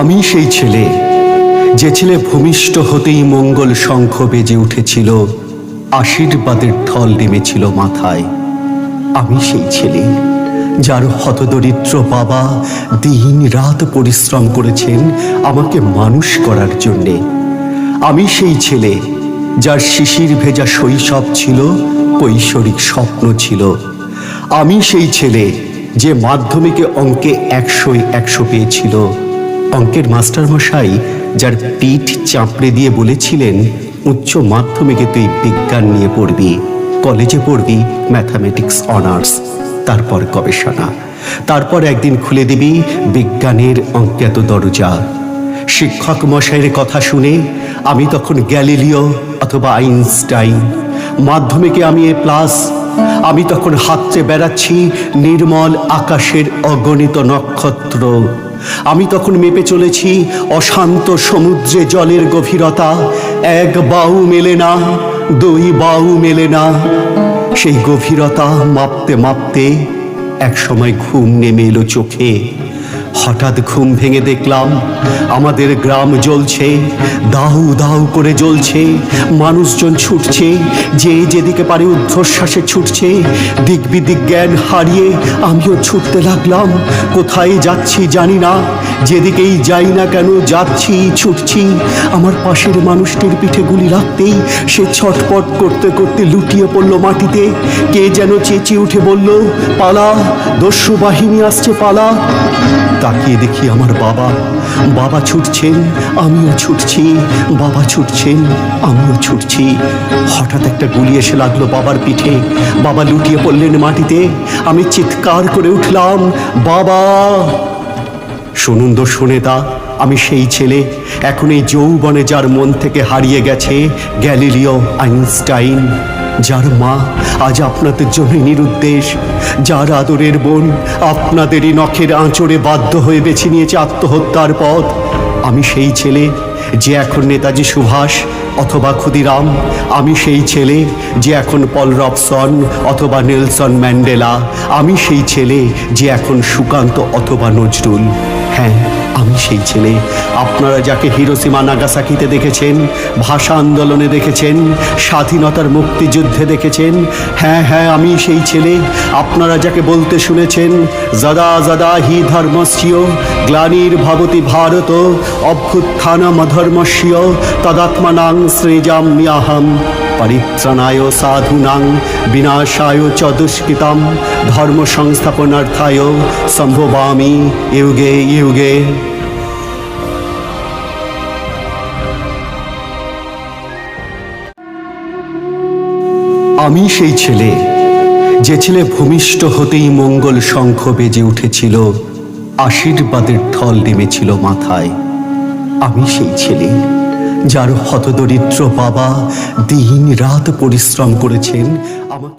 আমি সেই ছেলে, যে ছেলে ভূমিষ্ঠ হতেই মঙ্গল শঙ্খ বেজে উঠেছিল, আশীর্বাদের ঢল নেমেছিল মাথায়। আমি সেই ছেলে, যার হতদরিদ্র বাবা দিন রাত পরিশ্রম করেছেন আমাকে মানুষ করার জন্যে। আমি সেই ছেলে, যার শিশির ভেজা শৈশব ছিল, কৈশোরিক স্বপ্ন ছিল। আমি সেই ছেলে, যে মাধ্যমিকে অঙ্কে একশোয় একশো পেয়েছিল। অঙ্কের মাস্টারমশাই, যার পিঠ চাপড়ে দিয়ে বলেছিলেন, উচ্চ মাধ্যমিকে তুই বিজ্ঞান নিয়ে পড়বি, কলেজে পড়বি ম্যাথামেটিক্স, অনার্স, তারপর গবেষণা। তারপর একদিন খুলে দিবি বিজ্ঞানের অজ্ঞাত দরজা। শিক্ষক মশাইয়ের কথা শুনে, আমি তখন গ্যালিলিও অথবা আইনস্টাইন, মাধ্যমিকে আমি এ প্লাস, আমি তখন হাততে বেড়াচ্ছি নির্মল আকাশের অগণিত নক্ষত্র। আমি তখন মেপে চলেছি, অশান্ত সমুদ্রে জলের গভীরতা। এক বাউ মেলে না, দুই বাউ মেলে না। সেই গভীরতা মাপতে মাপতে একসময় ঘুম নেমে এলো চোখে। হঠাৎ ঘুম ভেঙে দেখলাম আমাদের গ্রাম জ্বলছে, দাউ দাউ করে জ্বলছে, মানুষজন ছুটছে, যে যেদিকে পারে উদ্ধশ্বাসে ছুটছে, দিক জ্ঞান হারিয়ে আমিও ছুটতে লাগলাম, কোথায় যাচ্ছি জানি না যেদিকেই যাই না কেন যাচ্ছি, ছুটছি, আমার পাশের মানুষটির পিঠে গুলি রাখতেই সে ছটপট করতে করতে লুটিয়ে পড়ল মাটিতে। কে যেন চেঁচিয়ে উঠে বলল, পালা, দস্যু বাহিনী আসছে, পালা। তাকিয়ে দেখি আমার বাবা। বাবা ছুটছেন, আমিও ছুটছি। বাবা ছুটছেন, আমিও ছুটছি। হঠাৎ একটা গুলি এসে লাগল বাবার পিঠে। বাবা লুটিয়ে পড়লেন মাটিতে। আমি চিৎকার করে উঠলাম, বাবা! শুনুন শুনে তা আমি সেই ছেলে, এখন এই যৌবনে যার মন থেকে হারিয়ে গেছে গ্যালিলিও আইনস্টাইন, যার মা আজ আপনাদের জন্য নিরুদ্দেশ, যার আদরের বোন আপনাদেরই নখের আঁচড়ে বাধ্য হয়ে বেছে নিয়েছে আত্মহত্যার পথ। আমি সেই ছেলে, যে এখন নেতাজি সুভাষ অথবা ক্ষুদিরাম, আমি সেই ছেলে, যে এখন পল রবসন অথবা নেলসন ম্যান্ডেলা, আমি সেই ছেলে, যে এখন সুকান্ত অথবা নজরুল। হ্যাঁ আমি সেই ছেলে। আপনারা যাকে হিরোসীমা নাগাসাকিতে দেখেছেন, ভাষা আন্দোলনে দেখেছেন, স্বাধীনতার মুক্তিযুদ্ধে দেখেছেন হ্যাঁ হ্যাঁ আমি সেই ছেলে। আপনারা যাকে বলতে শুনেছেন যদা যদা হি ধর্মস্য গ্লানির ভবতি ভারত অভ্যুত্থানম অধর্মস্য তদাত্মনাং সৃজাম্যহম। পরিত্রাণায় সাধুনাং বিনাশায় চ দুষ্কৃতম ধর্ম সংস্থাপনার্থায় সম্ভবামি ইউগে ইউগে আমি সেই ছেলে, যে ছেলে ভূমিষ্ঠ হতেই মঙ্গল শঙ্খ বেজে উঠেছিল, আশীর্বাদের ঢল নেমেছিল মাথায়। আমি সেই ছেলে। যার হতদরিদ্র বাবা দিন রাত পরিশ্রম করেছেন আমাকে